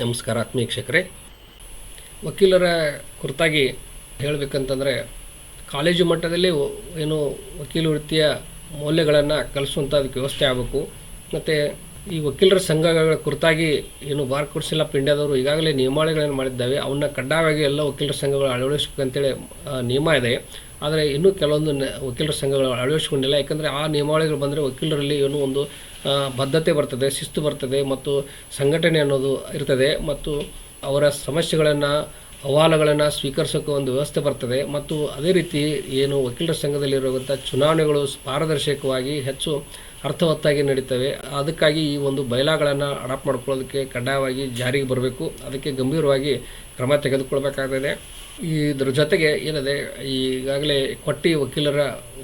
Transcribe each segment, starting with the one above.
ನಮಸ್ಕಾರ ಆತ್ಮೀಯ ವೀಕ್ಷಕರೇ. ವಕೀಲರ ಕುರಿತಾಗಿ ಹೇಳಬೇಕಂತಂದರೆ, ಕಾಲೇಜು ಮಟ್ಟದಲ್ಲಿ ಏನು ವಕೀಲ ವೃತ್ತಿಯ ಮೌಲ್ಯಗಳನ್ನು ಕಲಿಸುವಂಥ ವ್ಯವಸ್ಥೆ ಆಗಬೇಕು. ಮತ್ತು ಈ ವಕೀಲರ ಸಂಘಗಳ ಕುರಿತಾಗಿ ಏನು ಬಾರ್ ಕೌನ್ಸಿಲ್ ಆಫ್ ಈಗಾಗಲೇ ನಿಯಮಾವಳಿಗಳನ್ನು ಮಾಡಿದ್ದಾವೆ. ಅವನ್ನ ಕಡ್ಡಾಯವಾಗಿ ಎಲ್ಲ ವಕೀಲರ ಸಂಘಗಳು ಅಳವಡಿಸಬೇಕಂತೇಳಿ ನಿಯಮ ಇದೆ. ಆದರೆ ಇನ್ನೂ ಕೆಲವೊಂದು ವಕೀಲರ ಸಂಘಗಳು ಅಳವಡಿಸಿಕೊಂಡಿಲ್ಲ. ಯಾಕಂದರೆ ಆ ನಿಯಮಾವಳಿಗಳು ಬಂದರೆ ವಕೀಲರಲ್ಲಿ ಏನೋ ಒಂದು ಬದ್ಧತೆ ಬರ್ತದೆ, ಶಿಸ್ತು ಬರ್ತದೆ ಮತ್ತು ಸಂಘಟನೆ ಅನ್ನೋದು ಇರ್ತದೆ ಮತ್ತು ಅವರ ಸಮಸ್ಯೆಗಳನ್ನು, ಅಹವಾಲುಗಳನ್ನು ಸ್ವೀಕರಿಸೋಕೆ ಒಂದು ವ್ಯವಸ್ಥೆ ಬರ್ತದೆ. ಮತ್ತು ಅದೇ ರೀತಿ ಏನು ವಕೀಲರ ಸಂಘದಲ್ಲಿರುವಂಥ ಚುನಾವಣೆಗಳು ಪಾರದರ್ಶಕವಾಗಿ ಹೆಚ್ಚು ಅರ್ಥವತ್ತಾಗಿ ನಡೀತವೆ. ಅದಕ್ಕಾಗಿ ಈ ಒಂದು ಬಯಲಾಗಳನ್ನು ಅಡಾಪ್ಟ್ ಮಾಡ್ಕೊಳ್ಳೋದಕ್ಕೆ ಕಡ್ಡಾಯವಾಗಿ ಜಾರಿಗೆ ಬರಬೇಕು. ಅದಕ್ಕೆ ಗಂಭೀರವಾಗಿ ಕ್ರಮ ತೆಗೆದುಕೊಳ್ಬೇಕಾಗಿದೆ. ಇದ್ರ ಜೊತೆಗೆ ಏನಿದೆ, ಈಗಾಗಲೇ ಕೊಟ್ಟಿ ವಕೀಲರ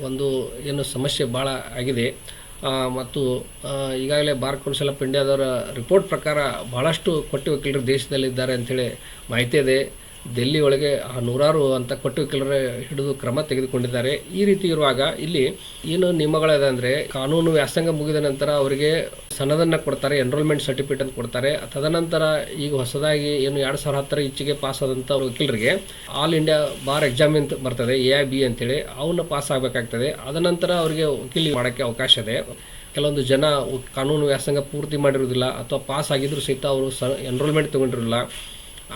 ಒಂದು ಏನು ಸಮಸ್ಯೆ ಭಾಳ ಆಗಿದೆ. ಮತ್ತು ಈಗಾಗಲೇ ಬಾರ್ ಕೌನ್ಸಿಲ್ ಆಫ್ ಇಂಡಿಯಾದವರ ರಿಪೋರ್ಟ್ ಪ್ರಕಾರ ಭಾಳಷ್ಟು ಕೊಟ್ಟಿ ವಕೀಲರು ದೇಶದಲ್ಲಿದ್ದಾರೆ ಅಂಥೇಳಿ ಮಾಹಿತಿ ಇದೆ. ಡೆಲ್ಲಿ ಒಳಗೆ ಆ ನೂರಾರು ಅಂತ ಕೊಟ್ಟಿ ವಕೀಲರ ಹಿಡಿದು ಕ್ರಮ ತೆಗೆದುಕೊಂಡಿದ್ದಾರೆ. ಈ ರೀತಿ ಇರುವಾಗ ಇಲ್ಲಿ ಏನು ನಿಯಮಗಳಿದೆ ಅಂದರೆ, ಕಾನೂನು ವ್ಯಾಸಂಗ ಮುಗಿದ ನಂತರ ಅವರಿಗೆ ಸನದನ್ನು ಕೊಡ್ತಾರೆ ಎನ್ರೋಲ್ಮೆಂಟ್ ಸರ್ಟಿಫಿಕೇಟ್ ಅಂತ ಕೊಡ್ತಾರೆ. ತದನಂತರ ಈಗ ಹೊಸದಾಗಿ ಏನು ಎರಡು ಸಾವಿರ ಹತ್ತರ ಈಚೆಗೆ ಪಾಸ್ ಆದಂಥ ವಕೀಲರಿಗೆ ಆಲ್ ಇಂಡಿಯಾ ಬಾರ್ ಎಕ್ಸಾಮ್ ಅಂತ ಬರ್ತದೆ ಎ ಐ ಬಿ ಅಂತೇಳಿ. ಅವನ್ನ ಪಾಸ್ ಆಗಬೇಕಾಗ್ತದೆ. ಅದನಂತರ ಅವರಿಗೆ ವಕೀಲಿ ಮಾಡೋಕ್ಕೆ ಅವಕಾಶ ಇದೆ. ಕೆಲವೊಂದು ಜನ ಕಾನೂನು ವ್ಯಾಸಂಗ ಪೂರ್ತಿ ಮಾಡಿರೋದಿಲ್ಲ ಅಥವಾ ಪಾಸ್ ಆಗಿದ್ರು ಸಹಿತ ಅವರು ಸ ಎನ್ರೋಲ್ಮೆಂಟ್ ತೊಗೊಂಡಿರಲಿಲ್ಲ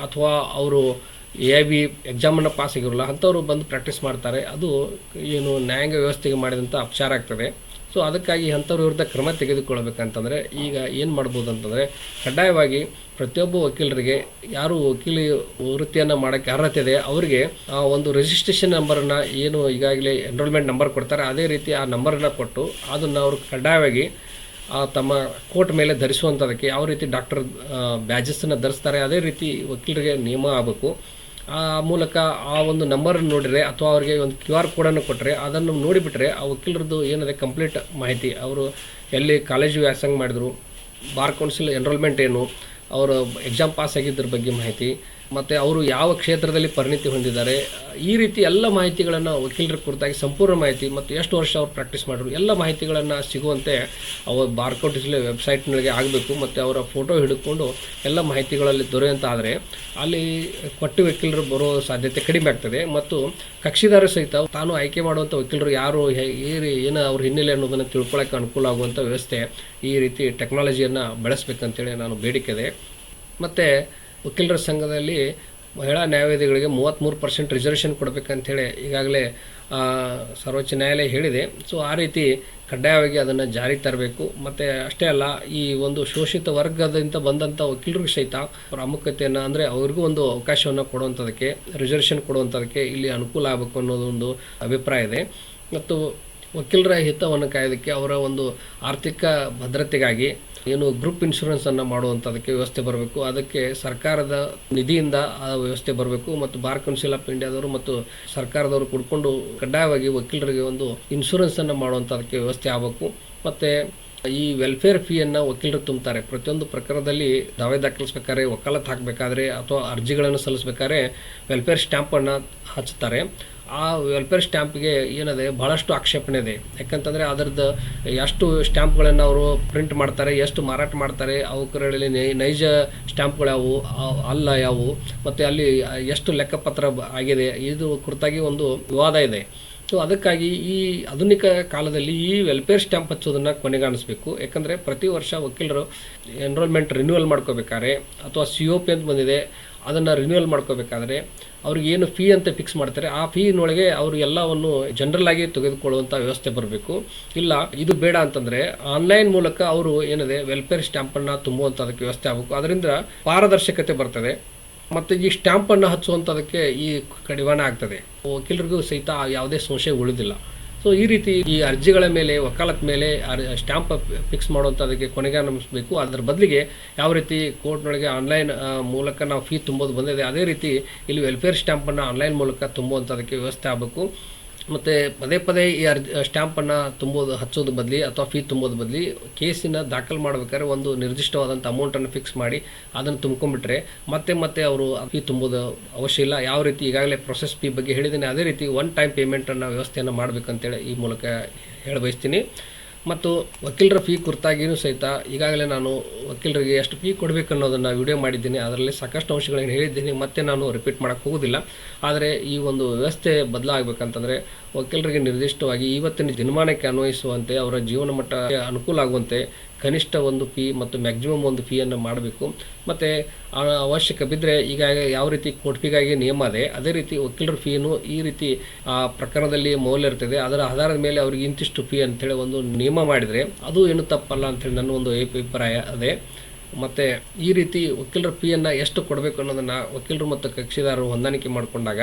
ಅಥವಾ ಅವರು ಎ ಐ ಬಿ ಎಕ್ಸಾಮನ್ನು ಪಾಸ್ ಆಗಿರೋಲ್ಲ, ಅಂಥವ್ರು ಬಂದು ಪ್ರಾಕ್ಟೀಸ್ ಮಾಡ್ತಾರೆ. ಅದು ಏನು ನ್ಯಾಯಾಂಗ ವ್ಯವಸ್ಥೆಗೆ ಮಾಡಿದಂಥ ಅಪಚಾರ ಆಗ್ತದೆ. ಸೊ ಅದಕ್ಕಾಗಿ ಅಂಥವ್ರ ವಿರುದ್ಧ ಕ್ರಮ ತೆಗೆದುಕೊಳ್ಬೇಕಂತಂದರೆ ಈಗ ಏನು ಮಾಡ್ಬೋದು ಅಂತಂದರೆ ಕಡ್ಡಾಯವಾಗಿ ಪ್ರತಿಯೊಬ್ಬ ವಕೀಲರಿಗೆ, ಯಾರು ವಕೀಲಿ ವೃತ್ತಿಯನ್ನು ಮಾಡೋಕ್ಕೆ ಅರ್ಹತೆ ಇದೆ, ಅವರಿಗೆ ಆ ಒಂದು ರಿಜಿಸ್ಟ್ರೇಷನ್ ನಂಬರನ್ನು ಏನು ಈಗಾಗಲೇ ಎನ್ರೋಲ್ಮೆಂಟ್ ನಂಬರ್ ಕೊಡ್ತಾರೆ, ಅದೇ ರೀತಿ ಆ ನಂಬರನ್ನು ಕೊಟ್ಟು ಅದನ್ನು ಅವರು ಕಡ್ಡಾಯವಾಗಿ ಆ ತಮ್ಮ ಕೋರ್ಟ್ ಮೇಲೆ ಧರಿಸುವಂಥದಕ್ಕೆ ಯಾವ ರೀತಿ ಡಾಕ್ಟರ್ ಬ್ಯಾಜಸ್ಸನ್ನು ಧರಿಸ್ತಾರೆ, ಅದೇ ರೀತಿ ವಕೀಲರಿಗೆ ನಿಯಮ ಆಗಬೇಕು. ಆ ಮೂಲಕ ಆ ಒಂದು ನಂಬರ್ ನೋಡಿದರೆ ಅಥವಾ ಅವರಿಗೆ ಒಂದು ಕ್ಯೂ ಆರ್ ಕೋಡನ್ನು ಕೊಟ್ಟರೆ ಅದನ್ನು ನೋಡಿಬಿಟ್ರೆ ಆ ವಕೀಲರದ್ದು ಏನಿದೆ ಕಂಪ್ಲೀಟ್ ಮಾಹಿತಿ. ಅವರು ಎಲ್ಲಿ ಕಾಲೇಜು ವ್ಯಾಸಂಗ ಮಾಡಿದ್ರು ಬಾರ್ ಕೌನ್ಸಿಲ್ ಎನ್ರೋಲ್ಮೆಂಟ್ ಏನು, ಅವರು ಎಕ್ಸಾಮ್ ಪಾಸ್ ಆಗಿದ್ದರ ಬಗ್ಗೆ ಮಾಹಿತಿ. ಮತ್ತು ಅವರು ಯಾವ ಕ್ಷೇತ್ರದಲ್ಲಿ ಪರಿಣಿತಿ ಹೊಂದಿದ್ದಾರೆ, ಈ ರೀತಿ ಎಲ್ಲ ಮಾಹಿತಿಗಳನ್ನು ವಕೀಲರ ಕುರಿತಾಗಿ ಸಂಪೂರ್ಣ ಮಾಹಿತಿ ಮತ್ತು ಎಷ್ಟು ವರ್ಷ ಅವ್ರು ಪ್ರಾಕ್ಟೀಸ್ ಮಾಡಿದ್ರು, ಎಲ್ಲ ಮಾಹಿತಿಗಳನ್ನು ಸಿಗುವಂತೆ ಅವರು ಬಾರ್ಕೋಟ್ ಕೌನ್ಸಿಲ್ ವೆಬ್ಸೈಟ್ನೊಳಗೆ ಆಗಬೇಕು ಮತ್ತು ಅವರ ಫೋಟೋ ಹಿಡ್ಕೊಂಡು ಎಲ್ಲ ಮಾಹಿತಿಗಳಲ್ಲಿ ದೊರೆಯುವಂತಾದರೆ ಅಲ್ಲಿ ಕೊಟ್ಟು ವಕೀಲರು ಬರೋ ಸಾಧ್ಯತೆ ಕಡಿಮೆ ಆಗ್ತದೆ ಮತ್ತು ಕಕ್ಷಿದಾರ ಸಹಿತ ತಾನು ಆಯ್ಕೆ ಮಾಡುವಂಥ ವಕೀಲರು ಯಾರು ಏನು ಅವ್ರ ಹಿನ್ನೆಲೆ ಅನ್ನೋದನ್ನು ತಿಳ್ಕೊಳ್ಳೋಕೆ ಅನುಕೂಲ ಆಗುವಂಥ ವ್ಯವಸ್ಥೆ ಈ ರೀತಿ ಟೆಕ್ನಾಲಜಿಯನ್ನು ಬೆಳೆಸ್ಬೇಕಂತೇಳಿ ನಾನು ಬೇಡಿಕೆ ಇದೆ. ಮತ್ತು ವಕೀಲರ ಸಂಘದಲ್ಲಿ ಮಹಿಳಾ ನ್ಯಾಯವಾದಿಗಳಿಗೆ ಮೂವತ್ತ್ಮೂರು ಪರ್ಸೆಂಟ್ ರಿಸರ್ವೇಷನ್ ಕೊಡಬೇಕಂಥೇಳಿ ಈಗಾಗಲೇ ಸರ್ವೋಚ್ಚ ನ್ಯಾಯಾಲಯ ಹೇಳಿದೆ. ಸೊ ಆ ರೀತಿ ಕಡ್ಡಾಯವಾಗಿ ಅದನ್ನು ಜಾರಿ ತರಬೇಕು. ಮತ್ತು ಅಷ್ಟೇ ಅಲ್ಲ, ಈ ಒಂದು ಶೋಷಿತ ವರ್ಗದಿಂದ ಬಂದಂಥ ವಕೀಲರಿಗೂ ಸಹಿತ ಪ್ರಾಮುಖ್ಯತೆಯನ್ನು ಅಂದರೆ ಅವ್ರಿಗೂ ಒಂದು ಅವಕಾಶವನ್ನು ಕೊಡುವಂಥದಕ್ಕೆ ರಿಸರ್ವೇಷನ್ ಕೊಡುವಂಥದಕ್ಕೆ ಇಲ್ಲಿ ಅನುಕೂಲ ಆಗಬೇಕು ಅನ್ನೋದು ಒಂದು ಅಭಿಪ್ರಾಯ ಇದೆ. ಮತ್ತು ವಕೀಲರ ಹಿತವನ್ನು ಕಾಯೋದಕ್ಕೆ ಅವರ ಒಂದು ಆರ್ಥಿಕ ಭದ್ರತೆಗಾಗಿ ಏನು ಗ್ರೂಪ್ ಇನ್ಶೂರೆನ್ಸನ್ನು ಮಾಡುವಂಥದಕ್ಕೆ ವ್ಯವಸ್ಥೆ ಬರಬೇಕು. ಅದಕ್ಕೆ ಸರ್ಕಾರದ ನಿಧಿಯಿಂದ ಆ ವ್ಯವಸ್ಥೆ ಬರಬೇಕು ಮತ್ತು ಬಾರ್ ಕೌನ್ಸಿಲ್ ಆಫ್ ಇಂಡಿಯಾದವರು ಮತ್ತು ಸರ್ಕಾರದವರು ಕುಡ್ಕೊಂಡು ಕಡ್ಡಾಯವಾಗಿ ವಕೀಲರಿಗೆ ಒಂದು ಇನ್ಶೂರೆನ್ಸನ್ನು ಮಾಡುವಂಥದಕ್ಕೆ ವ್ಯವಸ್ಥೆ ಆಗಬೇಕು. ಮತ್ತು ಈ ವೆಲ್ಫೇರ್ ಫೀಯನ್ನು ವಕೀಲರು ತುಂಬುತ್ತಾರೆ ಪ್ರತಿಯೊಂದು ಪ್ರಕರಣದಲ್ಲಿ ದಾವೆ ದಾಖಲಿಸ್ಬೇಕಾದ್ರೆ ವಕಾಲತ್ ಹಾಕಬೇಕಾದ್ರೆ ಅಥವಾ ಅರ್ಜಿಗಳನ್ನು ಸಲ್ಲಿಸ್ಬೇಕಾದ್ರೆ ವೆಲ್ಫೇರ್ ಸ್ಟ್ಯಾಂಪನ್ನು ಹಚ್ಚುತ್ತಾರೆ. ಆ ವೆಲ್ಫೇರ್ ಸ್ಟ್ಯಾಂಪ್ಗೆ ಏನಿದೆ ಭಾಳಷ್ಟು ಆಕ್ಷೇಪಣೆ ಇದೆ. ಯಾಕಂತಂದರೆ ಅದರದ್ದು ಎಷ್ಟು ಸ್ಟ್ಯಾಂಪ್ಗಳನ್ನು ಅವರು ಪ್ರಿಂಟ್ ಮಾಡ್ತಾರೆ, ಎಷ್ಟು ಮಾರಾಟ ಮಾಡ್ತಾರೆ ಅವುಗಳಲ್ಲಿ ನೈಜ ಸ್ಟ್ಯಾಂಪ್ಗಳು ಯಾವುವು ಅಲ್ಲ ಯಾವುವು, ಮತ್ತು ಅಲ್ಲಿ ಎಷ್ಟು ಲೆಕ್ಕಪತ್ರ ಆಗಿದೆ, ಇದು ಕುರಿತಾಗಿ ಒಂದು ವಿವಾದ ಇದೆ. ಸೊ ಅದಕ್ಕಾಗಿ ಈ ಆಧುನಿಕ ಕಾಲದಲ್ಲಿ ಈ ವೆಲ್ಫೇರ್ ಸ್ಟ್ಯಾಂಪ್ ಹಚ್ಚೋದನ್ನು ಕೊನೆಗಾಣಿಸ್ಬೇಕು. ಯಾಕಂದರೆ ಪ್ರತಿ ವರ್ಷ ವಕೀಲರು ಎನ್ರೋಲ್ಮೆಂಟ್ ರಿನ್ಯೂವಲ್ ಮಾಡ್ಕೋಬೇಕಾದ್ರೆ ಅಥವಾ ಸಿ ಒ ಪಿ ಅಂತ ಬಂದಿದೆ, ಅದನ್ನು ರಿನ್ಯೂವಲ್ ಮಾಡ್ಕೋಬೇಕಾದ್ರೆ ಅವ್ರಿಗೆ ಏನು ಫೀ ಅಂತ ಫಿಕ್ಸ್ ಮಾಡ್ತಾರೆ, ಆ ಫೀನೊಳಗೆ ಅವರು ಎಲ್ಲವನ್ನು ಜನರಲ್ ಆಗಿ ತೆಗೆದುಕೊಳ್ಳುವಂಥ ವ್ಯವಸ್ಥೆ ಬರಬೇಕು. ಇಲ್ಲ, ಇದು ಬೇಡ ಅಂತಂದರೆ ಆನ್ಲೈನ್ ಮೂಲಕ ಅವರು ಏನಿದೆ ವೆಲ್ಫೇರ್ ಸ್ಟ್ಯಾಂಪನ್ನು ತುಂಬುವಂಥದಕ್ಕೆ ವ್ಯವಸ್ಥೆ ಆಗಬೇಕು. ಅದರಿಂದ ಪಾರದರ್ಶಕತೆ ಬರ್ತದೆ. ಮತ್ತು ಈ ಸ್ಟ್ಯಾಂಪನ್ನು ಹಚ್ಚುವಂಥದಕ್ಕೆ ಈ ಕಡಿವಾಣ ಆಗ್ತದೆ. ವಕೀಲರಿಗೂ ಸಹಿತ ಯಾವುದೇ ಸಂಶಯ ಉಳಿದಿಲ್ಲ. ಸೊ ಈ ರೀತಿ ಈ ಅರ್ಜಿಗಳ ಮೇಲೆ, ವಕಾಲತ್ ಮೇಲೆ ಸ್ಟ್ಯಾಂಪ್ ಫಿಕ್ಸ್ ಮಾಡುವಂಥದಕ್ಕೆ ಕೊನೆಗಾಣಿಸಬೇಕು ಅದರ ಬದಲಿಗೆ ಯಾವ ರೀತಿ ಕೋರ್ಟ್ನೊಳಗೆ ಆನ್ಲೈನ್ ಮೂಲಕ ನಾವು ಫೀ ತುಂಬೋದು ಬಂದಿದೆ, ಅದೇ ರೀತಿ ಇಲ್ಲಿ ವೆಲ್ಫೇರ್ ಸ್ಟ್ಯಾಂಪನ್ನು ಆನ್ಲೈನ್ ಮೂಲಕ ತುಂಬುವಂಥದಕ್ಕೆ ವ್ಯವಸ್ಥೆ ಆಗಬೇಕು. ಮತ್ತು ಪದೇ ಪದೇ ಈ ಅರ್ಜಿ ಸ್ಟ್ಯಾಂಪನ್ನು ತುಂಬೋದು, ಹಚ್ಚೋದು ಬದಲಿ ಅಥವಾ ಫೀ ತುಂಬೋದು ಬದಲಿ ಕೇಸಿನ ದಾಖಲು ಮಾಡ್ಬೇಕಾದ್ರೆ ಒಂದು ನಿರ್ದಿಷ್ಟವಾದಂಥ ಅಮೌಂಟನ್ನು ಫಿಕ್ಸ್ ಮಾಡಿ ಅದನ್ನು ತುಂಬ್ಕೊಂಡ್ಬಿಟ್ರೆ ಮತ್ತೆ ಮತ್ತೆ ಅವರು ಫೀ ತುಂಬೋದು ಅವಶ್ಯ ಇಲ್ಲ. ಯಾವ ರೀತಿ ಈಗಾಗಲೇ ಪ್ರೊಸೆಸ್ ಫೀ ಬಗ್ಗೆ ಹೇಳಿದ್ದೀನಿ, ಅದೇ ರೀತಿ ಒನ್ ಟೈಮ್ ಪೇಮೆಂಟನ್ನು ವ್ಯವಸ್ಥೆಯನ್ನು ಮಾಡಬೇಕಂತೇಳಿ ಈ ಮೂಲಕ ಹೇಳ ಬಯಸ್ತೀನಿ ಮತ್ತು ವಕೀಲರ ಫೀ ಕುರಿತಾಗಿಯೂ ಸಹಿತ ಈಗಾಗಲೇ ನಾನು ವಕೀಲರಿಗೆ ಎಷ್ಟು ಫೀ ಕೊಡಬೇಕು ಅನ್ನೋದನ್ನು ವಿಡಿಯೋ ಮಾಡಿದ್ದೀನಿ. ಅದರಲ್ಲಿ ಸಾಕಷ್ಟು ಅಂಶಗಳನ್ನು ಹೇಳಿದ್ದೀನಿ. ಮತ್ತೆ ನಾನು ರಿಪೀಟ್ ಮಾಡೋಕ್ಕೆ ಹೋಗೋದಿಲ್ಲ. ಆದರೆ ಈ ಒಂದು ವ್ಯವಸ್ಥೆ ಬದಲಾಗಬೇಕಂತಂದರೆ ವಕೀಲರಿಗೆ ನಿರ್ದಿಷ್ಟವಾಗಿ ಇವತ್ತಿನ ದಿನಮಾನಕ್ಕೆ ಅನ್ವಯಿಸುವಂತೆ ಅವರ ಜೀವನ ಮಟ್ಟ ಅನುಕೂಲ ಆಗುವಂತೆ ಕನಿಷ್ಠ ಒಂದು ಫೀ ಮತ್ತು ಮ್ಯಾಕ್ಸಿಮಮ್ ಒಂದು ಫೀಯನ್ನು ಮಾಡಬೇಕು. ಮತ್ತು ಅವಶ್ಯಕ ಬಿದ್ದರೆ ಈಗ ಯಾವ ರೀತಿ ಕೋರ್ಟ್ ಫೀಗಾಗಿ ನಿಯಮ ಇದೆ ಅದೇ ರೀತಿ ವಕೀಲರ ಫೀನು ಈ ರೀತಿ ಆ ಪ್ರಕರಣದಲ್ಲಿ ಮೌಲ್ಯ ಇರ್ತದೆ. ಅದರ ಆಧಾರದ ಮೇಲೆ ಅವ್ರಿಗೆ ಇಂತಿಷ್ಟು ಫೀ ಅಂತೇಳಿ ಒಂದು ನಿಯಮ ಮಾಡಿದರೆ ಅದು ಏನು ತಪ್ಪಲ್ಲ ಅಂತೇಳಿ ನನ್ನ ಒಂದು ಅಭಿಪ್ರಾಯ ಅದೇ. ಮತ್ತು ಈ ರೀತಿ ವಕೀಲರ ಫೀಯನ್ನು ಎಷ್ಟು ಕೊಡಬೇಕು ಅನ್ನೋದನ್ನು ವಕೀಲರು ಮತ್ತು ಕಕ್ಷಿದಾರರು ಹೊಂದಾಣಿಕೆ ಮಾಡಿಕೊಂಡಾಗ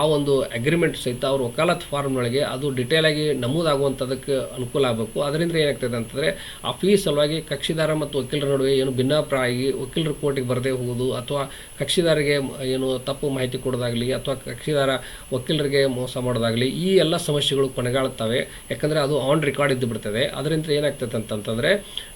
ಆ ಒಂದು ಅಗ್ರಿಮೆಂಟ್ ಸಹಿತ ಅವ್ರ ವಕಾಲತ್ ಫಾರ್ಮ್ನೊಳಗೆ ಅದು ಡಿಟೇಲಾಗಿ ನಮೂದಾಗುವಂಥದಕ್ಕೆ ಅನುಕೂಲ ಆಗಬೇಕು. ಅದರಿಂದ ಏನಾಗ್ತದೆ ಅಂತಂದರೆ ಆ ಫೀ ಸಲುವಾಗಿ ಕಕ್ಷಿದಾರ ಮತ್ತು ವಕೀಲರ ನಡುವೆ ಏನು ಭಿನ್ನಾಭಿಪ್ರಾಯ ವಕೀಲರು ಕೋರ್ಟಿಗೆ ಬರದೇ ಹೋಗೋದು ಅಥವಾ ಕಕ್ಷಿದಾರಿಗೆ ಏನು ತಪ್ಪು ಮಾಹಿತಿ ಕೊಡೋದಾಗಲಿ ಅಥವಾ ಕಕ್ಷಿದಾರ ವಕೀಲರಿಗೆ ಮೋಸ ಮಾಡೋದಾಗಲಿ ಈ ಎಲ್ಲ ಸಮಸ್ಯೆಗಳು ಕೊನೆಗಾಳುತ್ತವೆ ಯಾಕಂದರೆ ಅದು ಆನ್ ರೆಕಾರ್ಡ್ ಇದ್ದು ಬಿಡ್ತದೆ. ಅದರಿಂದ ಏನಾಗ್ತದೆ ಅಂತಂತಂದರೆ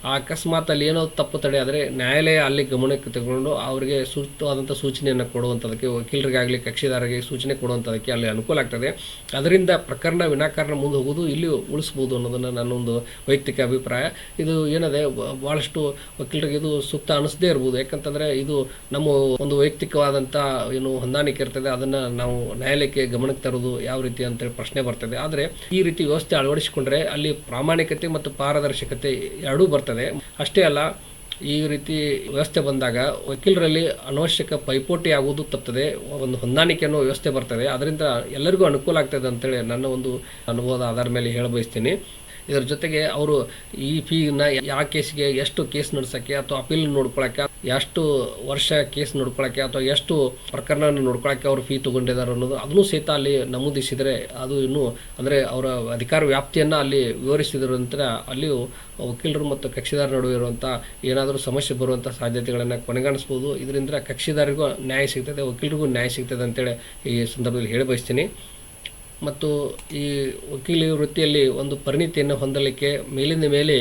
ಆ ಅಕಸ್ಮಾತ್ ಅಲ್ಲಿ ಏನೋ ತಪ್ಪು ತಡೆ ಆದರೆ ನ್ಯಾಯಾಲಯ ಅಲ್ಲಿ ಗಮನಕ್ಕೆ ತಗೊಂಡು ಅವರಿಗೆ ಸೂಕ್ತವಾದಂಥ ಸೂಚನೆಯನ್ನು ಕೊಡುವಂಥದಕ್ಕೆ ವಕೀಲರಿಗಾಗಲಿ, ಕಕ್ಷಿದಾರರಿಗೆ ಸೂಚನೆ ಕೊಡುವಂಥದಕ್ಕೆ ಅಲ್ಲಿ ಅನುಕೂಲ ಆಗ್ತದೆ. ಅದರಿಂದ ಪ್ರಕರಣ ವಿನಾಕಾರಣ ಮುಂದೆ ಹೋಗೋದು ಇಲ್ಲಿ ಉಳಿಸ್ಬೋದು ಅನ್ನೋದನ್ನು ನನ್ನೊಂದು ವೈಯಕ್ತಿಕ ಅಭಿಪ್ರಾಯ. ಇದು ಏನದೆ ಭಾಳಷ್ಟು ವಕೀಲರಿಗೆ ಇದು ಸೂಕ್ತ ಅನಿಸದೇ ಇರ್ಬೋದು. ಯಾಕಂತಂದರೆ ಇದು ನಮ್ಮ ಒಂದು ವೈಯಕ್ತಿಕವಾದಂಥ ಏನು ಹೊಂದಾಣಿಕೆ ಇರ್ತದೆ, ಅದನ್ನು ನಾವು ನ್ಯಾಯಾಲಯಕ್ಕೆ ಗಮನಕ್ಕೆ ತರೋದು ಯಾವ ರೀತಿ ಅಂತೇಳಿ ಪ್ರಶ್ನೆ ಬರ್ತದೆ. ಆದರೆ ಈ ರೀತಿ ವ್ಯವಸ್ಥೆ ಅಳವಡಿಸಿಕೊಂಡ್ರೆ ಅಲ್ಲಿ ಪ್ರಾಮಾಣಿಕತೆ ಮತ್ತು ಪಾರದರ್ಶಕತೆ ಎರಡೂ ಬರ್ತದೆ. ಅಷ್ಟೇ ಅಲ್ಲ ಈ ರೀತಿ ವ್ಯವಸ್ಥೆ ಬಂದಾಗ ವಕೀಲರಲ್ಲಿ ಅನವಶ್ಯಕ ಪೈಪೋಟಿ ಆಗುವುದು ತಪ್ಪದೆ ಒಂದು ಹೊಂದಾಣಿಕೆ ಅನ್ನೋ ವ್ಯವಸ್ಥೆ ಬರ್ತದೆ. ಅದರಿಂದ ಎಲ್ಲರಿಗೂ ಅನುಕೂಲ ಆಗ್ತದೆ ಅಂತೇಳಿ ನನ್ನ ಒಂದು ಅನುಭವದ ಆಧಾರ ಮೇಲೆ ಹೇಳ ಬಯಸ್ತೀನಿ ಇದರ ಜೊತೆಗೆ ಅವರು ಈ ಫೀನ ಯಾವ ಕೇಸಿಗೆ ಎಷ್ಟು ಕೇಸ್ ನಡೆಸೋಕ್ಕೆ ಅಥವಾ ಅಪೀಲ್ ನೋಡ್ಕೊಳಕ್ಕೆ ಎಷ್ಟು ವರ್ಷ ಕೇಸ್ ನೋಡ್ಕೊಳಕ್ಕೆ ಅಥವಾ ಎಷ್ಟು ಪ್ರಕರಣ ನೋಡ್ಕೊಳಕ್ಕೆ ಅವರು ಫೀ ತಗೊಂಡಿದ್ದಾರೆ ಅನ್ನೋದು ಅದನ್ನು ಸಹಿತ ಅಲ್ಲಿ ನಮೂದಿಸಿದರೆ ಅದು ಇನ್ನೂ ಅಂದರೆ ಅವರ ಅಧಿಕಾರ ವ್ಯಾಪ್ತಿಯನ್ನು ಅಲ್ಲಿ ವಿವರಿಸಿದ್ರು ನಂತರ ಅಲ್ಲಿಯೂ ವಕೀಲರು ಮತ್ತು ಕಕ್ಷಿದಾರ ನಡುವೆ ಇರುವಂಥ ಏನಾದರೂ ಸಮಸ್ಯೆ ಬರುವಂಥ ಸಾಧ್ಯತೆಗಳನ್ನು ಕೊನೆಗಾಣಿಸ್ಬೋದು. ಇದರಿಂದ ಕಕ್ಷಿದಾರಿಗೂ ನ್ಯಾಯ ಸಿಗ್ತದೆ, ವಕೀಲರಿಗೂ ನ್ಯಾಯ ಸಿಗ್ತದೆ ಅಂತೇಳಿ ಈ ಸಂದರ್ಭದಲ್ಲಿ ಹೇಳಿ ಬಯಸ್ತೀನಿ. ಮತ್ತು ಈ ವಕೀಲಿ ವೃತ್ತಿಯಲ್ಲಿ ಒಂದು ಪರಿಣಿತಿಯನ್ನು ಹೊಂದಲಿಕ್ಕೆ ಮೇಲಿಂದ ಮೇಲೆ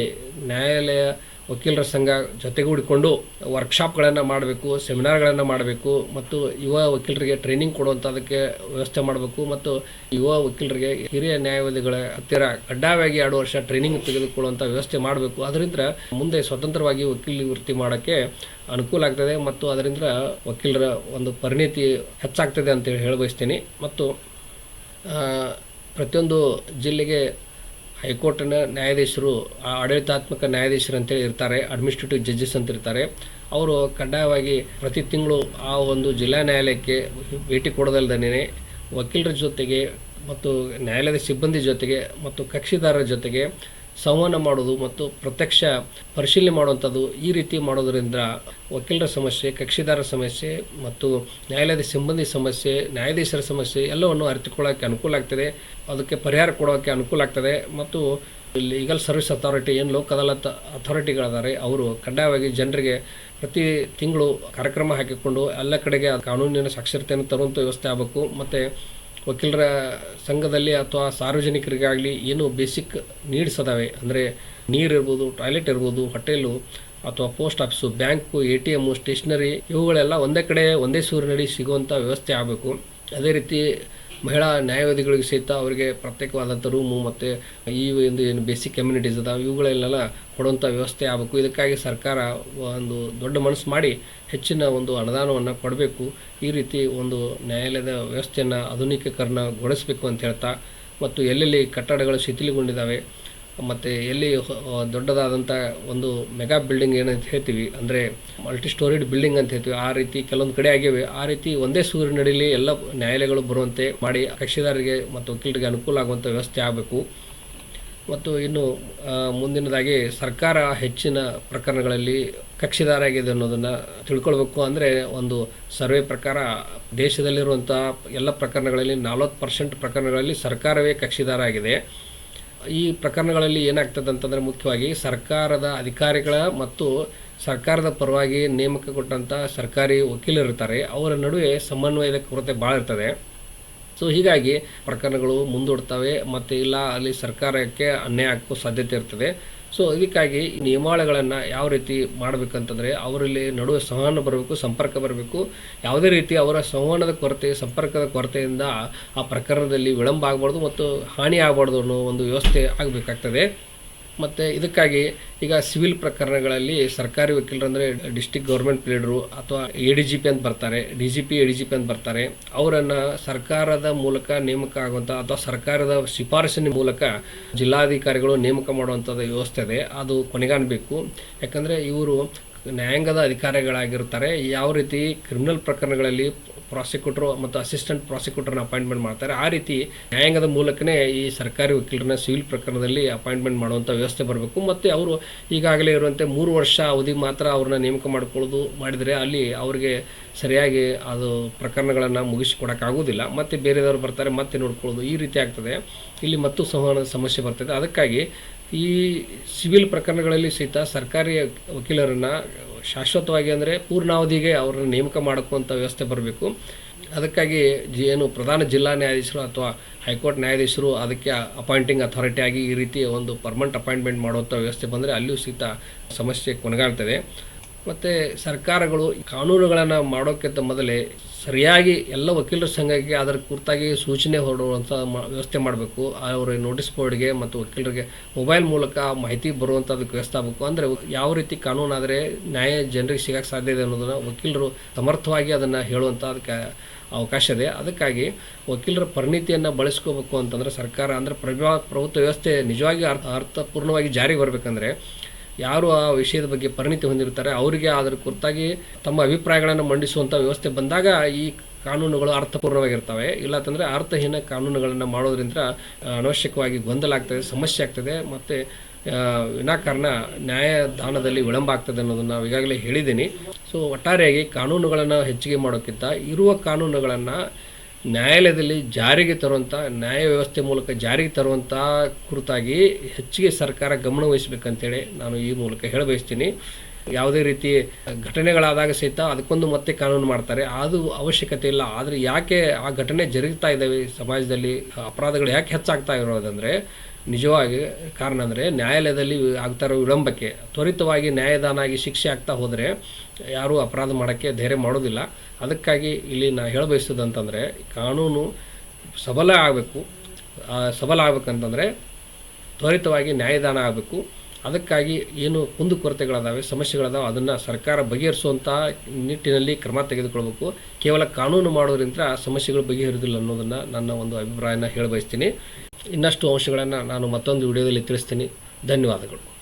ನ್ಯಾಯಾಲಯ ವಕೀಲರ ಸಂಘ ಜೊತೆಗೂಡಿಕೊಂಡು ವರ್ಕ್ಶಾಪ್ಗಳನ್ನು ಮಾಡಬೇಕು, ಸೆಮಿನಾರ್ಗಳನ್ನು ಮಾಡಬೇಕು ಮತ್ತು ಯುವ ವಕೀಲರಿಗೆ ಟ್ರೈನಿಂಗ್ ಕೊಡುವಂಥದಕ್ಕೆ ವ್ಯವಸ್ಥೆ ಮಾಡಬೇಕು ಮತ್ತು ಯುವ ವಕೀಲರಿಗೆ ಹಿರಿಯ ನ್ಯಾಯವಾದಿಗಳ ಹತ್ತಿರ ಕಡ್ಡಾಯವಾಗಿ ಎರಡು ವರ್ಷ ಟ್ರೈನಿಂಗ್ ತೆಗೆದುಕೊಳ್ಳುವಂಥ ವ್ಯವಸ್ಥೆ ಮಾಡಬೇಕು. ಅದರಿಂದ ಮುಂದೆ ಸ್ವತಂತ್ರವಾಗಿ ವಕೀಲಿ ವೃತ್ತಿ ಮಾಡೋಕ್ಕೆ ಅನುಕೂಲ ಆಗ್ತದೆ ಮತ್ತು ಅದರಿಂದ ವಕೀಲರ ಒಂದು ಪರಿಣಿತಿ ಹೆಚ್ಚಾಗ್ತದೆ ಅಂತೇಳಿ ಹೇಳಿ ಬಯಸ್ತೀನಿ ಮತ್ತು ಪ್ರತಿಯೊಂದು ಜಿಲ್ಲೆಗೆ ಹೈಕೋರ್ಟಿನ ನ್ಯಾಯಾಧೀಶರು ಆಡಳಿತಾತ್ಮಕ ನ್ಯಾಯಾಧೀಶರು ಅಂತೇಳಿ ಇರ್ತಾರೆ ಅಡ್ಮಿನಿಸ್ಟ್ರೇಟಿವ್ ಜಡ್ಜಸ್ ಅಂತ ಇರ್ತಾರೆ. ಅವರು ಕಡ್ಡಾಯವಾಗಿ ಪ್ರತಿ ತಿಂಗಳು ಆ ಒಂದು ಜಿಲ್ಲಾ ನ್ಯಾಯಾಲಯಕ್ಕೆ ಭೇಟಿ ಕೊಡೋದಲ್ಲದೇ ವಕೀಲರ ಜೊತೆಗೆ ಮತ್ತು ನ್ಯಾಯಾಲಯದ ಸಿಬ್ಬಂದಿ ಜೊತೆಗೆ ಮತ್ತು ಕಕ್ಷಿದಾರರ ಜೊತೆಗೆ ಸಂವಹನ ಮಾಡೋದು ಮತ್ತು ಪ್ರತ್ಯಕ್ಷ ಪರಿಶೀಲನೆ ಮಾಡುವಂಥದ್ದು ಈ ರೀತಿ ಮಾಡೋದರಿಂದ ವಕೀಲರ ಸಮಸ್ಯೆ ಕಕ್ಷಿದಾರರ ಸಮಸ್ಯೆ ಮತ್ತು ನ್ಯಾಯಾಲಯದ ಸಿಬ್ಬಂದಿ ಸಮಸ್ಯೆ, ನ್ಯಾಯಾಧೀಶರ ಸಮಸ್ಯೆ ಎಲ್ಲವನ್ನು ಅರಿತುಕೊಳ್ಳೋಕ್ಕೆ ಅನುಕೂಲ ಆಗ್ತದೆ. ಅದಕ್ಕೆ ಪರಿಹಾರ ಕೊಡೋಕ್ಕೆ ಅನುಕೂಲ ಆಗ್ತದೆ. ಮತ್ತು ಲೀಗಲ್ ಸರ್ವಿಸ್ ಅಥಾರಿಟಿ ಏನು ಲೋಕ್ ಅದಾಲತ್ ಅಥಾರಿಟಿಗಳಿದ್ದಾರೆ ಅವರು ಕಡ್ಡಾಯವಾಗಿ ಜನರಿಗೆ ಪ್ರತಿ ತಿಂಗಳು ಕಾರ್ಯಕ್ರಮ ಹಾಕಿಕೊಂಡು ಎಲ್ಲ ಕಡೆಗೆ ಕಾನೂನಿನ ಸಾಕ್ಷರತೆಯನ್ನು ತರುವಂಥ ವ್ಯವಸ್ಥೆ ಆಗಬೇಕು. ಮತ್ತು ವಕೀಲರ ಸಂಘದಲ್ಲಿ ಅಥವಾ ಸಾರ್ವಜನಿಕರಿಗಾಗಲಿ ಏನು ಬೇಸಿಕ್ ನೀಡ್ಸ್ ಅದಾವೆ? ಅಂದರೆ ನೀರು ಇರ್ಬೋದು ಟಾಯ್ಲೆಟ್ ಇರ್ಬೋದು ಹೋಟೆಲು ಅಥವಾ post office bank A T M stationery ಇವುಗಳೆಲ್ಲ ಒಂದೇ ಕಡೆ, ಒಂದೇ ಸೂರಿನಡಿ ಸಿಗುವಂಥ ವ್ಯವಸ್ಥೆ ಆಗಬೇಕು. ಅದೇ ರೀತಿ ಮಹಿಳಾ ನ್ಯಾಯವಾದಿಗಳಿಗೆ ಸಹಿತ ಅವರಿಗೆ ಪ್ರತ್ಯೇಕವಾದಂಥ ರೂಮು ಮತ್ತು ಈ ಒಂದು ಏನು ಬೇಸಿಕ್ ಕಮ್ಯುನಿಟೀಸ್ ಅದಾವೆ ಇವುಗಳಲ್ಲೆಲ್ಲ ಕೊಡುವಂಥ ವ್ಯವಸ್ಥೆ ಆಗಬೇಕು. ಇದಕ್ಕಾಗಿ ಸರ್ಕಾರ ಒಂದು ದೊಡ್ಡ ಮನಸ್ಸು ಮಾಡಿ ಹೆಚ್ಚಿನ ಒಂದು ಅನುದಾನವನ್ನು ಕೊಡಬೇಕು. ಈ ರೀತಿ ಒಂದು ನ್ಯಾಯಾಲಯದ ವ್ಯವಸ್ಥೆಯನ್ನು ಆಧುನಿಕೀಕರಣಗೊಳಿಸಬೇಕು ಅಂತ ಹೇಳ್ತಾ, ಮತ್ತು ಎಲ್ಲೆಲ್ಲಿ ಕಟ್ಟಡಗಳು ಶಿಥಿಲಗೊಂಡಿದ್ದಾವೆ ಮತ್ತು ಎಲ್ಲಿ ದೊಡ್ಡದಾದಂಥ ಒಂದು ಮೆಗಾ ಬಿಲ್ಡಿಂಗ್ ಏನಂತ ಹೇಳ್ತೀವಿ, ಅಂದರೆ ಮಲ್ಟಿ ಸ್ಟೋರಿಡ್ ಬಿಲ್ಡಿಂಗ್ ಅಂತ ಹೇಳ್ತೀವಿ, ಆ ರೀತಿ ಕೆಲವೊಂದು ಕಡೆ ಆಗಿವೆ. ಆ ರೀತಿ ಒಂದೇ ಸೂರಿನಡಿಯಲ್ಲಿ ಎಲ್ಲ ನ್ಯಾಯಾಲಯಗಳು ಬರುವಂತೆ ಮಾಡಿ ಕಕ್ಷಿದಾರರಿಗೆ ಮತ್ತು ವಕೀಲರಿಗೆ ಅನುಕೂಲ ಆಗುವಂಥ ವ್ಯವಸ್ಥೆ ಆಗಬೇಕು. ಮತ್ತು ಇನ್ನು ಮುಂದಿನದಾಗಿ ಸರ್ಕಾರ ಹೆಚ್ಚಿನ ಪ್ರಕರಣಗಳಲ್ಲಿ ಕಕ್ಷಿದಾರ ಆಗಿದೆ ಅನ್ನೋದನ್ನು ತಿಳ್ಕೊಳ್ಬೇಕು ಅಂದರೆ ಒಂದು ಸರ್ವೆ ಪ್ರಕಾರ ದೇಶದಲ್ಲಿರುವಂಥ ಎಲ್ಲ ಪ್ರಕರಣಗಳಲ್ಲಿ, ನಲ್ವತ್ತು ಪರ್ಸೆಂಟ್ ಪ್ರಕರಣಗಳಲ್ಲಿ ಸರ್ಕಾರವೇ ಕಕ್ಷಿದಾರ ಆಗಿದೆ. ಈ ಪ್ರಕರಣಗಳಲ್ಲಿ ಏನಾಗ್ತದೆ ಅಂತಂದರೆ ಮುಖ್ಯವಾಗಿ ಸರ್ಕಾರದ ಅಧಿಕಾರಿಗಳ ಮತ್ತು ಸರ್ಕಾರದ ಪರವಾಗಿ ನೇಮಕ ಕೊಟ್ಟಂಥ ಸರ್ಕಾರಿ ವಕೀಲರಿರ್ತಾರೆ ಅವರ ನಡುವೆ ಸಮನ್ವಯದ ಕೊರತೆ ಭಾಳ ಇರ್ತದೆ. ಸೊ ಹೀಗಾಗಿ ಪ್ರಕರಣಗಳು ಮುಂದೂಡ್ತವೆ ಮತ್ತು ಇಲ್ಲ ಅಲ್ಲಿ ಸರ್ಕಾರಕ್ಕೆ ಅನ್ಯಾಯ ಆಗೋ ಸಾಧ್ಯತೆ ಇರ್ತದೆ. ಸೊ ಇದಕ್ಕಾಗಿ ನಿಯಮಾವಳಿಗಳನ್ನು ಯಾವ ರೀತಿ ಮಾಡಬೇಕಂತಂದರೆ ಅವರಲ್ಲಿ ನಡುವೆ ಸಂವಹನ ಬರಬೇಕು, ಸಂಪರ್ಕ ಬರಬೇಕು. ಯಾವುದೇ ರೀತಿ ಅವರ ಸಂವಹನದ ಕೊರತೆ, ಸಂಪರ್ಕದ ಕೊರತೆಯಿಂದ ಆ ಪ್ರಕರಣದಲ್ಲಿ ವಿಳಂಬ ಆಗಬಾರ್ದು ಮತ್ತು ಹಾನಿ ಆಗಬಾರ್ದು ಅನ್ನೋ ಒಂದು ವ್ಯವಸ್ಥೆ ಆಗಬೇಕಾಗ್ತದೆ. ಮತ್ತು ಇದಕ್ಕಾಗಿ ಈಗ ಸಿವಿಲ್ ಪ್ರಕರಣಗಳಲ್ಲಿ ಸರ್ಕಾರಿ ವಕೀಲರು ಅಂದರೆ ಡಿಸ್ಟಿಕ್ ಗೌರ್ಮೆಂಟ್ ಲೀಡರು ಅಥವಾ ಎ ಡಿ ಜಿ ಪಿ ಅಂತ ಬರ್ತಾರೆ D G P A D G P ಅಂತ ಬರ್ತಾರೆ, ಅವರನ್ನು ಸರ್ಕಾರದ ಮೂಲಕ ನೇಮಕ ಆಗುವಂಥ ಅಥವಾ ಸರ್ಕಾರದ ಶಿಫಾರಸಿನ ಮೂಲಕ ಜಿಲ್ಲಾಧಿಕಾರಿಗಳು ನೇಮಕ ಮಾಡುವಂಥದ್ದು ವ್ಯವಸ್ಥೆ ಇದೆ, ಅದು ಕೊನೆಗಾಣಬೇಕು. ಯಾಕಂದರೆ ಇವರು ನ್ಯಾಯಾಂಗದ ಅಧಿಕಾರಿಗಳಾಗಿರ್ತಾರೆ ಯಾವ ರೀತಿ ಕ್ರಿಮಿನಲ್ ಪ್ರಕರಣಗಳಲ್ಲಿ ಪ್ರಾಸಿಕ್ಯೂಟರ್ ಮತ್ತು ಅಸಿಸ್ಟೆಂಟ್ ಪ್ರಾಸಿಕ್ಯೂಟರ್ನ ಅಪಾಯಿಂಟ್ಮೆಂಟ್ ಮಾಡ್ತಾರೆ. ಆ ರೀತಿ ನ್ಯಾಯಾಂಗದ ಮೂಲಕನೇ ಈ ಸರ್ಕಾರಿ ವಕೀಲರನ್ನ ಸಿವಿಲ್ ಪ್ರಕರಣದಲ್ಲಿ ಅಪಾಯಿಂಟ್ಮೆಂಟ್ ಮಾಡುವಂಥ ವ್ಯವಸ್ಥೆ ಬರಬೇಕು. ಮತ್ತು ಅವರು ಈಗಾಗಲೇ ಇರುವಂತೆ ಮೂರು ವರ್ಷ ಅವಧಿ ಮಾತ್ರ ಅವ್ರನ್ನ ನೇಮಕ ಮಾಡಿಕೊಳ್ಳೋದು ಮಾಡಿದರೆ ಅಲ್ಲಿ ಅವರಿಗೆ ಸರಿಯಾಗಿ ಅದು ಪ್ರಕರಣಗಳನ್ನು ಮುಗಿಸಿಕೊಡೋಕ್ಕಾಗೋದಿಲ್ಲ ಮತ್ತು ಬೇರೆದವರು ಬರ್ತಾರೆ, ಮತ್ತೆ ನೋಡ್ಕೊಳ್ಳೋದು ಈ ರೀತಿ ಆಗ್ತದೆ. ಇಲ್ಲಿ ಮತ್ತು ಸಂವಹನದ ಸಮಸ್ಯೆ ಬರ್ತದೆ. ಅದಕ್ಕಾಗಿ ಈ ಸಿವಿಲ್ ಪ್ರಕರಣಗಳಲ್ಲಿ ಸಹಿತ ಸರ್ಕಾರಿ ವಕೀಲರನ್ನು ಶಾಶ್ವತವಾಗಿ ಅಂದರೆ ಪೂರ್ಣಾವಧಿಗೆ ಅವರನ್ನು ನೇಮಕ ಮಾಡೋಕ್ಕಂಥ ವ್ಯವಸ್ಥೆ ಬರಬೇಕು. ಅದಕ್ಕಾಗಿ ಜಿ ಏನು ಪ್ರಧಾನ ಜಿಲ್ಲಾ ನ್ಯಾಯಾಧೀಶರು ಅಥವಾ ಹೈಕೋರ್ಟ್ ನ್ಯಾಯಾಧೀಶರು ಅದಕ್ಕೆ ಅಪಾಯಿಂಟಿಂಗ್ ಅಥಾರಿಟಿ ಆಗಿ ಈ ರೀತಿ ಒಂದು ಪರ್ಮನೆಂಟ್ ಅಪಾಯಿಂಟ್ಮೆಂಟ್ ಮಾಡುವಂಥ ವ್ಯವಸ್ಥೆ ಬಂದರೆ ಅಲ್ಲಿಯೂ ಸಹಿತ ಸಮಸ್ಯೆ ಕೊನೆಗಾಣ್ತದೆ. ಮತ್ತು ಸರ್ಕಾರಗಳು ಕಾನೂನುಗಳನ್ನು ಮಾಡೋಕ್ಕಿಂತ ಮೊದಲೇ ಸರಿಯಾಗಿ ಎಲ್ಲ ವಕೀಲರ ಸಂಘಕ್ಕೆ ಅದರ ಕುರಿತಾಗಿ ಸೂಚನೆ ಹೊರಡುವಂಥ ವ್ಯವಸ್ಥೆ ಮಾಡಬೇಕು. ಅವರ ನೋಟಿಸ್ ಬೋರ್ಡ್ಗೆ ಮತ್ತು ವಕೀಲರಿಗೆ ಮೊಬೈಲ್ ಮೂಲಕ ಮಾಹಿತಿ ಬರುವಂಥದ್ದಕ್ಕೆ ವ್ಯವಸ್ಥೆ ಆಗಬೇಕು ಅಂದರೆ ಯಾವ ರೀತಿ ಕಾನೂನು ಆದರೆ ನ್ಯಾಯ ಜನರಿಗೆ ಸಿಗಕ್ಕೆ ಸಾಧ್ಯ ಇದೆ ಅನ್ನೋದನ್ನು ವಕೀಲರು ಸಮರ್ಥವಾಗಿ ಅದನ್ನು ಹೇಳುವಂಥ ಅದಕ್ಕೆ ಅವಕಾಶ ಇದೆ. ಅದಕ್ಕಾಗಿ ವಕೀಲರ ಪರಿಣಿತಿಯನ್ನು ಬಳಸ್ಕೋಬೇಕು ಅಂತಂದರೆ ಸರ್ಕಾರ ಅಂದರೆ ಪ್ರಭಾ ಪ್ರಭುತ್ವ ವ್ಯವಸ್ಥೆ ನಿಜವಾಗಿ ಅರ್ಥ ಅರ್ಥಪೂರ್ಣವಾಗಿ ಜಾರಿಗೆ ಬರಬೇಕಂದ್ರೆ ಯಾರು ಆ ವಿಷಯದ ಬಗ್ಗೆ ಪರಿಣಿತಿ ಹೊಂದಿರ್ತಾರೆ ಅವರಿಗೆ ಅದರ ಕುರಿತಾಗಿ ತಮ್ಮ ಅಭಿಪ್ರಾಯಗಳನ್ನು ಮಂಡಿಸುವಂಥ ವ್ಯವಸ್ಥೆ ಬಂದಾಗ ಈ ಕಾನೂನುಗಳು ಅರ್ಥಪೂರ್ಣವಾಗಿರ್ತವೆ. ಇಲ್ಲಾಂತಂದರೆ ಅರ್ಥಹೀನ ಕಾನೂನುಗಳನ್ನು ಮಾಡೋದ್ರಿಂದ ಅನವಶ್ಯಕವಾಗಿ ಗೊಂದಲ ಆಗ್ತದೆ, ಸಮಸ್ಯೆ ಆಗ್ತದೆ, ಮತ್ತು ವಿನಾಕಾರಣ ನ್ಯಾಯದಾನದಲ್ಲಿ ವಿಳಂಬ ಆಗ್ತದೆ ಅನ್ನೋದನ್ನು ನಾವು ಈಗಾಗಲೇ ಹೇಳಿದ್ದೀನಿ. ಸೊ ಒಟ್ಟಾರೆಯಾಗಿ ಕಾನೂನುಗಳನ್ನು ಹೆಚ್ಚಿಗೆ ಮಾಡೋಕ್ಕಿಂತ ಇರುವ ಕಾನೂನುಗಳನ್ನು ನ್ಯಾಯಾಲಯದಲ್ಲಿ ಜಾರಿಗೆ ತರುವಂಥ ನ್ಯಾಯ ವ್ಯವಸ್ಥೆ ಮೂಲಕ ಜಾರಿಗೆ ತರುವಂಥ ಕುರಿತಾಗಿ ಹೆಚ್ಚಿಗೆ ಸರ್ಕಾರ ಗಮನ ವಹಿಸಬೇಕಂತೇಳಿ ನಾನು ಈ ಮೂಲಕ ಹೇಳಬಯಸ್ತೀನಿ. ಯಾವುದೇ ರೀತಿ ಘಟನೆಗಳಾದಾಗ ಸಹಿತ ಅದಕ್ಕೊಂದು ಮತ್ತೆ ಕಾನೂನು ಮಾಡ್ತಾರೆ. ಅದು ಅವಶ್ಯಕತೆ ಇಲ್ಲ. ಆದರೆ ಯಾಕೆ ಆ ಘಟನೆ ಜರುಗ್ತಾ ಇದ್ದಾವೆ ಸಮಾಜದಲ್ಲಿ? ಅಪರಾಧಗಳು ಯಾಕೆ ಹೆಚ್ಚಾಗ್ತಾ ಇರೋದಂದರೆ ನಿಜವಾಗಿ ಕಾರಣ ಅಂದರೆ ನ್ಯಾಯಾಲಯದಲ್ಲಿ ಆಗ್ತಾ ಇರೋ ವಿಳಂಬಕ್ಕೆ, ತ್ವರಿತವಾಗಿ ನ್ಯಾಯದಾನ ಆಗಿ ಶಿಕ್ಷೆ ಆಗ್ತಾ ಹೋದರೆ ಯಾರೂ ಅಪರಾಧ ಮಾಡೋಕ್ಕೆ ಧೈರ್ಯ ಮಾಡೋದಿಲ್ಲ. ಅದಕ್ಕಾಗಿ ಇಲ್ಲಿ ನಾನು ಹೇಳ ಬಯಸೋದಂತಂದರೆ ಕಾನೂನು ಸಬಲ ಆಗಬೇಕು. ಸಬಲ ಆಗಬೇಕಂತಂದರೆ ತ್ವರಿತವಾಗಿ ನ್ಯಾಯದಾನ ಆಗಬೇಕು. ಅದಕ್ಕಾಗಿ ಏನು ಕುಂದುಕೊರತೆಗಳದಾವೆ ಸಮಸ್ಯೆಗಳದಾವೆ, ಅದನ್ನು ಸರ್ಕಾರ ಬಗೆಹರಿಸುವಂಥ ನಿಟ್ಟಿನಲ್ಲಿ ಕ್ರಮ ತೆಗೆದುಕೊಳ್ಬೇಕು. ಕೇವಲ ಕಾನೂನು ಮಾಡೋದ್ರಿಂದ ಸಮಸ್ಯೆಗಳು ಬಗೆಹರಿದಿಲ್ಲ ಅನ್ನೋದನ್ನು ನನ್ನ ಒಂದು ಅಭಿಪ್ರಾಯನ ಹೇಳ ಬಯಸ್ತೀನಿ ಇನ್ನಷ್ಟು ಅಂಶಗಳನ್ನು ನಾನು ಮತ್ತೊಂದು ವಿಡಿಯೋದಲ್ಲಿ ತಿಳಿಸ್ತೀನಿ. ಧನ್ಯವಾದಗಳು.